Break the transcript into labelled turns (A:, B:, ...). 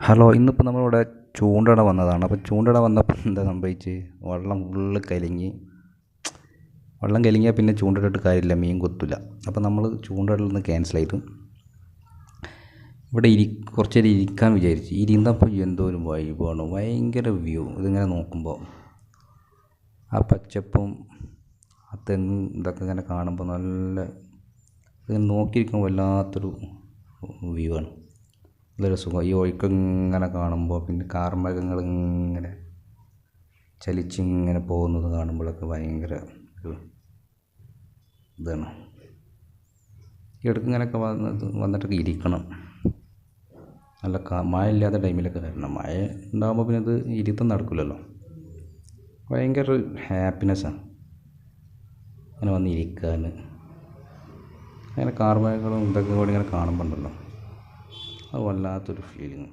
A: Hello ഇന്നിപ്പോൾ നമ്മളിവിടെ ചൂണ്ടയിടാൻ വന്നതാണ്. അപ്പോൾ ചൂണ്ടയിടാൻ വന്നപ്പോൾ എന്താ സംഭവിച്ച്? വെള്ളം ഫുള്ള് കലങ്ങി. വെള്ളം കലങ്ങിയാൽ പിന്നെ ചൂണ്ടയിട്ടിട്ട് കാര്യമില്ല മീൻ കൊത്തില്ല അപ്പോൾ നമ്മൾ ചൂണ്ടയിടൽ നിന്ന് ക്യാൻസൽ ചെയ്തു. ഇവിടെ ഇരി കുറച്ച് നേരം ഇരിക്കാൻ വിചാരിച്ച്. ഇരുന്നപ്പോൾ എന്തോ ഒരു വൈബാണ് ഭയങ്കര വ്യൂ ഇതിങ്ങനെ നോക്കുമ്പോൾ ആ പച്ചപ്പും ആ തെങ്ങ് ഇതൊക്കെ ഇങ്ങനെ കാണുമ്പോൾ നല്ല ഇതിങ്ങനെ നോക്കിയിരിക്കുമ്പോൾ വല്ലാത്തൊരു വ്യൂ ആണ്. നല്ലൊരു സുഖം. ഈ ഒഴുക്ക് ഇങ്ങനെ കാണുമ്പോൾ പിന്നെ കാർമേഘങ്ങൾ ഇങ്ങനെ ചലിച്ചിങ്ങനെ പോകുന്നത് കാണുമ്പോഴൊക്കെ ഭയങ്കര ഒരു ഇതാണ്. ഈ ഇങ്ങനെയൊക്കെ വന്ന് വന്നിട്ടൊക്കെ ഇരിക്കണം. നല്ല മഴ ഇല്ലാത്ത ടൈമിലൊക്കെ വരണം. മഴ ഉണ്ടാകുമ്പോൾ പിന്നെ അത് ഇരുത്തം നടക്കില്ലല്ലോ. ഭയങ്കര ഒരു ഹാപ്പിനെസ്സാണ് അങ്ങനെ വന്ന് ഇരിക്കാൻ അങ്ങനെ കാർമേഘങ്ങളും ഇതൊക്കെ കൂടി ഇങ്ങനെ കാണുമ്പോൾ ഉണ്ടല്ലോ അത് വല്ലാത്തൊരു ഫീലിംഗ്